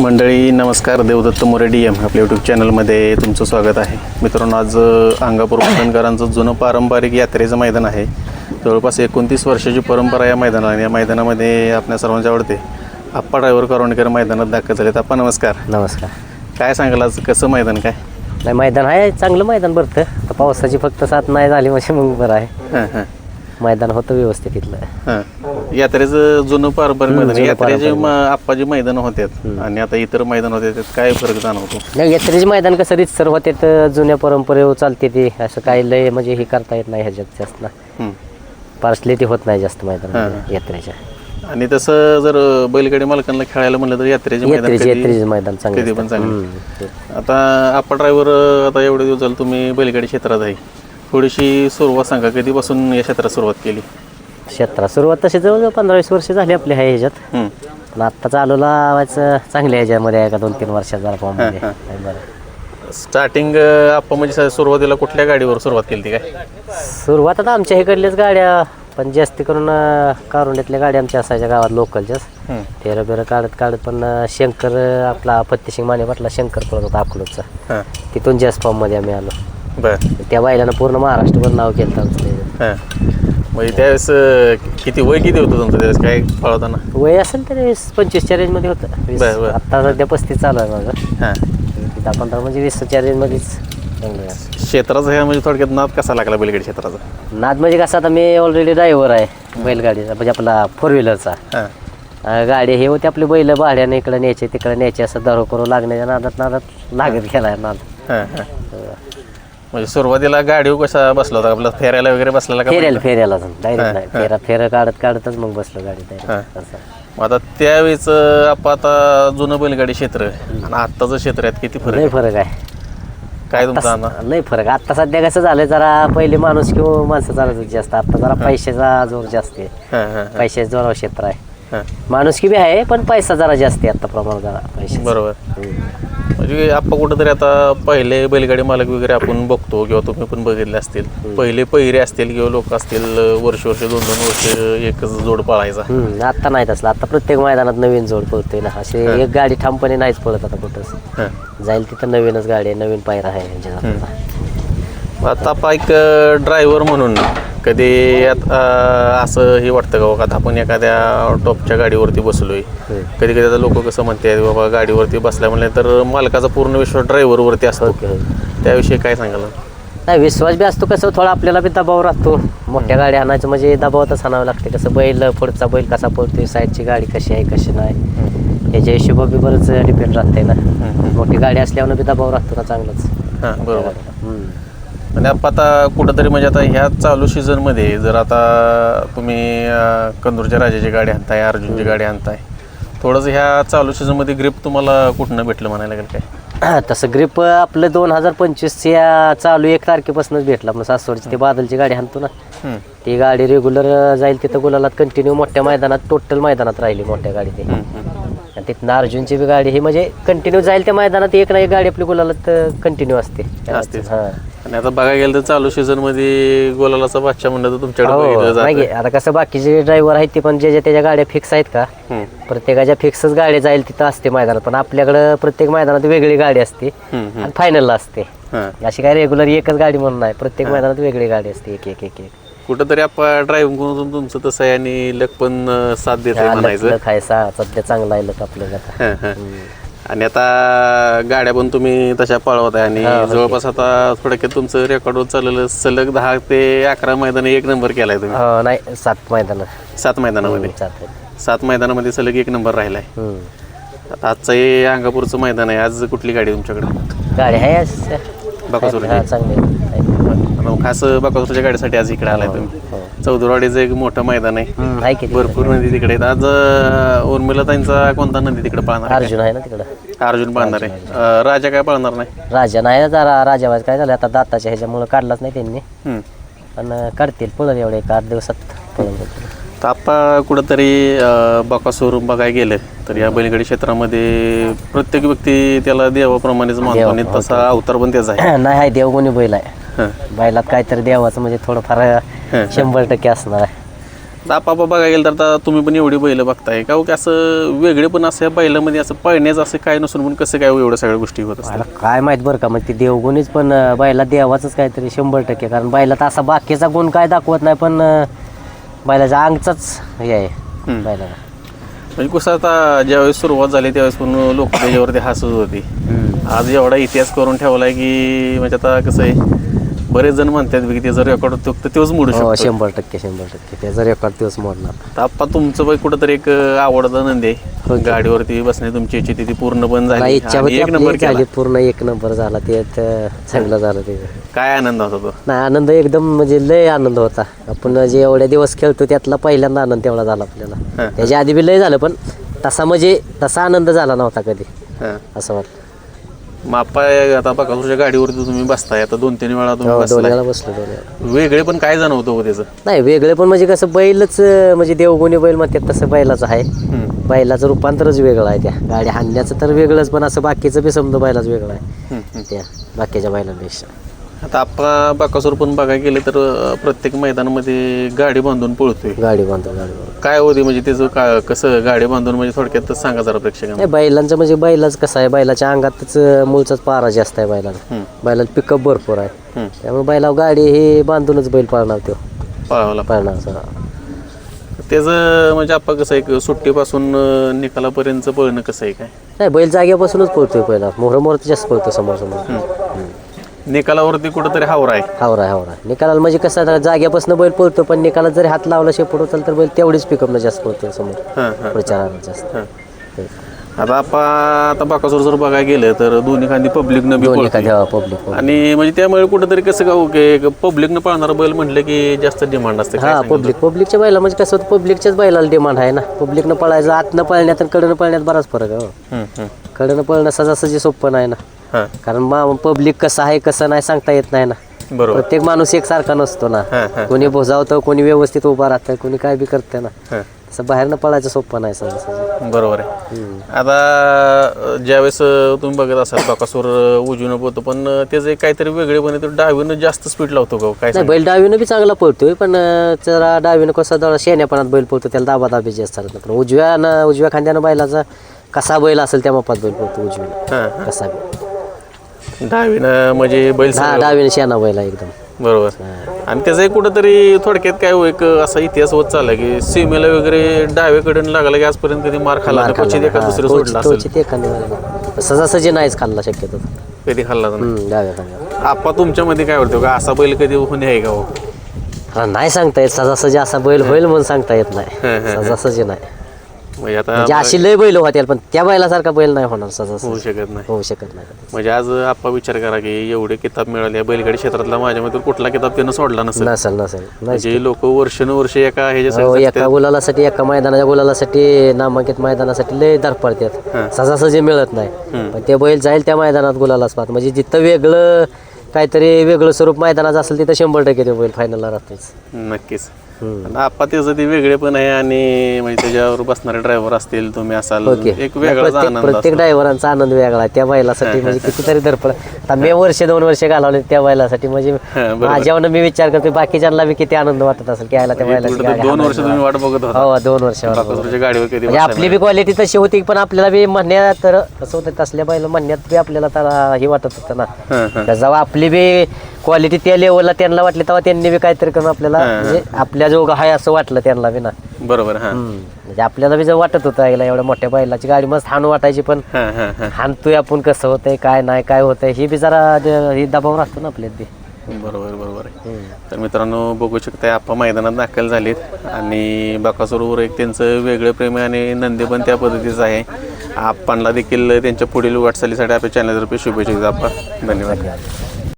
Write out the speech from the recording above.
मंडळी नमस्कार. Devdatta More D M आपल्या यूट्यूब चॅनलमध्ये तुमचं स्वागत आहे. मित्रांनो आज अंगापूर मुंडणकरांचं जुनं पारंपरिक यात्रेचं मैदान आहे. जवळपास एकोणतीस वर्षाची परंपरा या मैदानाला या मैदानामध्ये आपल्या सर्वांचे आवडते आप्पा ड्रायव्हर करवणकर मैदानात दाखल झालेत. आप्पा नमस्कार. नमस्कार. काय सांगाल आज? कसं मैदान काय? नाही मैदान आहे. चांगलं मैदान भरतं. आता पावसाची फक्त साथ नाही झाली म्हणजे मग बरं आहे. हां हां. मैदान होतं व्यवस्थित इथलं. हां. यात्रेचं जुनं पारंपरिक मैदान जुनं यात्रेचे. म- आप्पाजी मैदान होतात आणि आता इतर मैदान होते त्यात काय फरक जाणवतो? नाही यात्रेचे मैदान कसं रितसर होते तर जुन्या परंपरेवर चालते ते. असं काही लय म्हणजे हे करता येत नाही ह्याच्यात जास्त ना. पार्सलिटी होत नाही जास्त मैदान यात्रेच्या. आणि तसं जर बैलगाडी मालकांना खेळायला म्हणलं तर यात्रेचे मैदान यात्रेचे कधी- यात्रेचे मैदान चांगले कधी पण. चांगले. आता आपण ड्रायव्हर आता एवढे दिवस झाले तुम्ही बैलगाडी क्षेत्रात आहे. थोडीशी सुरुवात सांगा कधीपासून या क्षेत्रात सुरुवात केली? क्षेत्रात. सुरुवात तशी जवळजवळ पंधरा वीस वर्ष झाली आपली आहे ह्याच्यात. पण आत्ता चालू लावायचं चांगल्या ह्याच्यामध्ये आहे का दोन तीन वर्षात जरा फॉर्ममध्ये. बरं. स्टार्टिंग आपण म्हणजे स- सुरुवातीला कुठल्या गाडीवर सुरुवात केली ती काय? सुरुवात आता आमच्या इकडल्याच गाड्या पण जास्त करून अं, कारुंड्यातल्या गाड्या आमच्या असायच्या गावात लोकलच्याच हं. तेरं बेरं काढत काढत पण अं, शंकर अं, आपला फत्तेसिंग माने पाटला शंकर पळत होता अकलूजचा हां. तिथून जास्त फॉर्ममध्ये आम्ही आलो. बरं. त्या बायलानं पूर्ण महाराष्ट्रभर नाव केलं आमचं. हां. म्हणजे त्यावेळेस अं, किती वय किती होतं तुमचं त्यावेळेस? काय पळवताना वय असेल तरी वीस पंचवीसच्या रेंजमध्ये होतं. वीस बरं, बरं. आत्ता सध्या पस्तीस चालू आहे माझं. हां. दहा पंधरा म्हणजे वीसच्या रेंजमध्येच चांगलं आहे. क्षेत्राचा ह्या म्हणजे थोडक्यात नाद कसा लागला बैलगाडी क्षेत्राचा? नाद म्हणजे कसं आता मी ऑलरेडी ड्रायव्हर आहे बैलगाडीचा म्हणजे आपला फोर व्हीलरचा हां. अं, गाडी हे होते आपले बैल भाड्याने इकडे न्यायचे तिकडे न्यायचे असं दारू करू लागण्याच्या नादात नादात लागत गेलाय नाद. हां हां. म्हणजे सुरुवातीला गाडीवर कसा बसला होता? आपला फेरायला वगैरे बसलेला का फेऱ्याला फेऱ्याला डायरेक्ट नाही. फेरा फेरा काढत काढतच मग बसलो गाडी. असं. मग आता त्यावेळेस अं, आपण आता जुनं बैलगाडी क्षेत्र आणि आत्ताचं क्षेत्र यात किती फरक लय आहे? फरक आहे. काय तुमचा अंदाज? लय फरक आहे. आता सध्या कसं झालं जरा पहिले माणूस किंवा माणसं चालत होती जास्त. आता जरा पैशाचा जोर जास्त आहे. हां हां. पैशाचा जोरावर क्षेत्र आहे. माणुसकी बी आहे पण पैसा जरा जास्त आहे आता प्रमाण जरा पैसे बरोबर. म्हणजे आपण कुठंतरी आता पहिले बैलगाडी मालक वगैरे आपण बघतो किंवा तुम्ही पण बघितले असतील. पहिले पहिरे असतील किंवा लोक असतील वर्ष वर्ष दोन दोन वर्ष एकच जोड पाळायचा. हम्म, आता नाही तसलं आता प्रत्येक मैदानात नवीन जोड पळतोय ना. असे एक गाडी ठामपणे नाहीच पळत आता कुठंच. हां. जाईल तिथं नवीनच गाडी आहे नवीन पायरा आहे. यांच्या हातात. मग आता आपण एक ड्रायव्हर म्हणून कधी आता असं हे वाटतं का बाबा आता आपण एखाद्या टॉपच्या गाडीवरती बसलोय. कधी कधी आता लोक कसं म्हणतात बाबा गाडीवरती बसल्या म्हणले तर मालकाचा पूर्ण विश्वास ड्रायव्हरवरती असतो. ओके हो. त्याविषयी काय सांगाल? नाही विश्वास बी असतो कसं थोडा आपल्याला बी दबाव राहतो. मोठ्या गाडी आणायचं म्हणजे दबावातच आणावं लागते. कसं बैल पुढचा बैल कसा पळतोय साईडची गाडी कशी आहे कशी नाही याच्या हिशोबा बी बरंच डिपेंड राहते ना. मोठी गाडी असल्यावर बी दबाव राहतो ना चांगलाच. हां बरोबर. हम्म. आणि आपण आता कुठंतरी म्हणजे आता ह्या चालू सीझनमध्ये जर आता तुम्ही कंदूरच्या राजाची गाडी आणताय अर्जुनची गाडी आणताय थोडंसं ह्या चालू सीझनमध्ये ग्रिप तुम्हाला कुठनं भेटलं म्हणायला लागेल काय तसं ग्रिप आपलं दोन हजार पंचवीसच्या चालू एक तारखेपासूनच भेटला मग सासवडची ती बादलची गाडी आणतो ना. ती गाडी रेग्युलर जाईल तिथं गुलालात कंटिन्यू मोठ्या मैदानात टोटल मैदानात राहिली मोठ्या गाडी ती. आणि तिथनं अर्जुनची बी गाडी ही म्हणजे कंटिन्यू जाईल त्या मैदानात एक ना एक गाडी आपली गुलालात कंटिन्यू असते. हां. आणि आता बघायला गेलं तर चालू सीझनमध्ये गोलालाचा बादशाह म्हणलं तर तुमच्याकडे हो नाही आता कसं बाकीचे ड्रायव्हर आहेत ते पण जे जे त्याच्या गाड्या फिक्स आहेत का हम्म. प्रत्येकाच्या फिक्सच गाडी जाईल तिथं असते मैदानात पण आपल्याकडं प्रत्येक मैदानात वेगळी गाडी असते हम्म. आणि फायनलला असते हां. अशी काय रेग्युलर एकच गाडी म्हणून नाही प्रत्येक मैदानात वेगळी गाडी असते एक एक एक एक कुठंतरी आपण ड्रायव्हिंग करून तुमचं तसं आहे आणि लक पण अं, साथ देत आहे म्हणायचं लक आहे सा सध्या चांगला आहे लक आपल्याला आता. हां, हां. आणि आता गाड्या पण तुम्ही तशा पळवत आहे आणि जवळपास आता थोडक्यात तुमचं रेकॉर्ड होत चाललेलं सलग दहा ते अकरा मैदान एक नंबर केलाय तुम्ही. हो नाही सात मैदान. सात मैदानामध्ये. सात मैदानामध्ये सलग एक नंबर राहिलाय. आता आजचं हे अंगापूरचं मैदान आहे. आज कुठली गाडी आहे तुमच्याकडे? गाडी आहे अशी. बकासूर हा चांगली आहे. मग खास बकासूरच्या गाडीसाठी आज इकडे आलाय तुम्ही हो. चौदरवाडीचं एक मोठं मैदान आहे हम्म, आहे की ते? भरपूर नदी तिकडे आहेत आज अं, उर्मिला ताईंचा कोणता नदी तिकडे पाळणार आहे? अर्जुन आहे ना तिकडं अर्जुन पाळणार आहे अं, राजा काय पाळणार नाही राजा नाही जरा राजावाज काय झालं आता दाताच्या ह्याच्यामुळं काढलाच नाही त्यांनी हम्म. पण अं, काढतील. पळल एवढे एक आठ दिवसात पळून जातील. तर आप्पा कुठंतरी बकासूर बघायला गेलं तर या बैलगाडी क्षेत्रामध्ये प्रत्येक व्यक्ती त्याला देवाप्रमाणेच मानतो आणि तसा अवतार पण त्याचा आहे. नाही आहे देवगुणी बैल आहे. बैलात काहीतरी देवाचं म्हणजे थोडंफार शंभर टक्के असणार आहे. आता आपा बघायला गेलं तर आता तुम्ही पण एवढी बैल बघताय. का हो की असं वेगळे पण असं या बैलामध्ये असं पळण्याचं असं काय नसून पण कसं काय हो एवढ्या सगळ्या गोष्टी होत असतात? काय माहीत बरं का मग ते देवगुणीच पण अं, बैला देवाचंच काहीतरी शंभर टक्के. कारण बैलात असा बाकीचा गुण काय दाखवत नाही पण अं, बैलाचा अंगचाच हे आहे हम्म. बैलाला. म्हणजे कसं आता ज्यावेळेस सुरुवात झाली त्यावेळेस पण लोक त्याच्यावरती हसत होती. आज एवढा इतिहास करून ठेवलाय की म्हणजे आता कसं आहे बरेच जण म्हणतात की त्याचा रेकॉर्ड तो तर तोच मोडू हो शकतो शंभर टक्के शंभर टक्के. त्याचा रेकॉर्ड दिवस मोडणार. तर आप्पा तुमचं बाई कुठंतरी एक आवडता नंदी. आहे गाडीवरती बसणे तुमची इच्छा ती पूर्ण पण झाली. इच्छा आणि होती एक नंबर आपली केला झाली पूर्ण एक नंबर झाला. ते तर चांगलं झालं ते. काय आनंद होता तो? नाही आनंद एकदम म्हणजे लय आनंद होता. आपण जे एवढ्या दिवस खेळतो त्यातला पहिल्यांदा आनंद तेवढा झाला आपल्याला. हा. त्याच्या आधी बी लय झालं पण तसा म्हणजे तसा आनंद झाला नव्हता कधी. हां. असं वाटतं आप्पा आता बघा गाडीवरती तुम्ही बसताय आता दोन तीन वेळा तुम्ही हो, बसलाय. बसलो वेगळे पण काय जाणवतं हो त्याचं? नाही वेगळे पण म्हणजे कसं बैलच अं, म्हणजे देवगुणी बैल म्हणतात तसं बैलाचं आहे. हम्म. बैलाचं रूपांतरच वेगळं आहे त्या. गाडी हाणण्याचं तर वेगळंच पण असं बाकीचं बी समजा बैलाच वेगळं आहे. हम्म. त्या बाकीच्या बैलांपेक्षा. आता आप्पा बाकासूर पण बघायला गेले तर अं, प्रत्येक मैदानामध्ये गाडी बांधून पळतोय. गाडी बांधतो गाडी बांधतो काय होते म्हणजे त्याचं का कसं गाडी बांधून म्हणजे थोडक्यात सांगा जरा प्रेक्षकांना. नाही बैलांचं म्हणजे बैलाच कसं आहे बैलाच्या अंगातच मूळचाच पारा जास्त आहे बैलाला. बैलाला पिकअप भरपूर आहे. त्यामुळे बैलावर गाडी हे बांधूनच बैल पाळणार तो. पळावला. पाळणार सगळा. त्याचं म्हणजे आपण कसं आहे सुट्टीपासून अं, निकालापर्यंत पळणं कसं आहे काय? नाही बैल जाग्यापासूनच पळतोय पहिला. मोहर मोहर जास्त पळतो समोर समोर निकालावरती कुठंतरी हावरा आहे. हावरा हावरा निकालाला म्हणजे कसं आता जाग्यापासून बैल पळतो पण निकालात जरी हात लावला शेपूट उचल तर बैल तेवढीच पिकअपनं जास्त पळतो समोर. हां हां. प्रचाराला जास्त. आता आपण आता बाकासूर जर बघायला गेलं तर दोन्ही खांदी पब्लिकनं बी दोन्ही पळतोय. एखाद्या पब्लिक आणि म्हणजे त्यामुळे कुठंतरी कसं का ओके पब्लिकनं पळणारा बैल म्हटलं की जास्त डिमांड असते काय हा सांगाल? पब्लिक पब्लिकच्या बैला म्हणजे कसं होतं पब्लिकच्याच बैलाला डिमांड आहे ना. पब्लिकनं पळायचं आतनं पळण्यात आणि कडनं पळण्यात बराच फरक आहे हो. हम्म, हम्म. कडनं पळणं सहजासहजी सोपं नाही ना. हां. कारण मा पब्लिक कसं आहे कसं नाही सांगता येत नाही ना. बरोबर. प्रत्येक माणूस एकसारखा नसतो ना. हां हां. कोणी भुजावतं कोणी व्यवस्थित उभा राहतं कोणी काय बी करतं ना. हां. तसं बाहेरनं पळायचं सोपं नाही सहजासहजी बरोबर आहे. आता अ, ज्यावेळेस अ, तुम्ही बघत असाल बाकासूर अ, उजवीनं पोहतो पण अ, त्याचं एक काहीतरी वेगळेपणे तो डावीनं जास्त स्पीड लावतो का हो? काय नाही? बैल डावीनं बी चांगला पळतोय पण अं, जरा डावीनं कसं जरा शेण्यापणात बैल पळतो त्याला दाबा दाबी जास्त चालत नाही पण उजव्यानं उजव्या खांद्यानं बैलाचा कसा बैल असेल त्या मापात बैल पळतो उजवीनं. हां हां. कसा बी. डावीनं म्हणजे बैल हा सगळं- डावीनं शेणा बैल एकदम. बरोबर. आणि त्याचा एक कुठंतरी थोडक्यात काय हो, एक असा इतिहास होत चालला की सीमेला वगैरे डावीकडून लागला की आजपर्यंत कधी मार खाल्ला नाही. क्वचित एका दुसरं सोडलं असेल. ते सहजासहजी नाहीच खाल्ला शक्यतो. कधी खाल्ला नाही. हम्म, डाव्या खांद्यावर आपा तुमच्यामध्ये काय वाटतं? का असा बैल कधी होणे आहे का हो? हा नाही सांगता येत. सहजासहजी असा बैल होईल म्हणून सांगता येत नाही. सहजासहजी नाही. म्हणजे आता म्हणजे अशी लय बैल होतील पण त्या बैलासारखा बैल नाही होणार होऊ सहजासहजी शकत नाही. होऊ शकत नाही. म्हणजे आज आप्पा विचार करा की एवढे किताब मिळाले या बैलगाडी क्षेत्रातला माझ्या मते कुठला किताब त्यानं सोडला नसेल? नसेल नसेल. नाही. म्हणजे लोक वर्षानुवर्ष एका हो, ह्याच्यासाठी एका गुलालासाठी एका मैदानाच्या गुलालासाठी नामांकित मैदानासाठी लय धडपडतात सहजासहजी मिळत नाही. पण ते बैल जाईल त्या मैदानात गुलालाच पाहत. म्हणजे जिथं वेगळं काहीतरी वेगळं स्वरूप मैदानाचं असेल तिथं शंभर टक्के ते बैल फायनलला राहतेच. नक्कीच. आणि आप्पा त्याचं ते वेगळे पण आहे आणि म्हणजे त्याच्यावर बसणारे ड्रायव्हर असतील तुम्ही असाल ओके. एक वेगळाच प्रत्येक आनंद प्रत्येक असतो. ड्रायव्हरांचा आनंद वेगळा आहे त्या बैलासाठी म्हणजे कितीतरी धडपड. आता मी वर्ष दोन वर्ष घालवले त्या बैलासाठी म्हणजे बरोबर. माझ्यावर मी विचार करतो बाकीच्यांना बी किती आनंद वाटत असेल की यायला त्या बैलाची तर गाडी दोन वर्ष. तुम्ही वाट बघत होता. हो दोन वर्ष बाकासुरच्या गाडीवर कधी म्हणजे आपली बी क्वालिटी तशी होती पण आपल्याला बी म्हणण्यात तर कसं होतं तसल्या बैल म्हणण्यात बी आपल्याला तर हे वाटत होतं ना. हां हां. तर जेव्हा आपली बी क्वालिटी त्या लेवलला त्यांना वाटली तेव्हा त्यांनी बी काहीतरी करून आपल्याला म्हणजे आपल्या जोग आहे असं वाटलं त्यांना बी ना. बरोबर हां. हम्म. म्हणजे आपल्याला बी जर वाटत होतं यायला एवढ्या मोठ्या बैलाची गाडी मस्त हाणू वाटायची पण हां हां हां. हाणतोय आपण कसं होतंय काय नाही काय होतंय ही बी जरा द- ही दबाव राहतो ना आपल्यात बी. बरोबर बरोबर आहे. तर मित्रांनो बघू शकताय आप्पा मैदानात दाखल झालेत. आणि बकासूरवर एक त्यांचं वेगळं प्रेम आहे आणि नंदी पण त्या पद्धतीचं आहे. आप्पांना देखील त्यांच्या पुढील वाटचालीसाठी आपल्या चॅनलतर्फे शुभेच्छा देतो आप्पा धन्यवाद.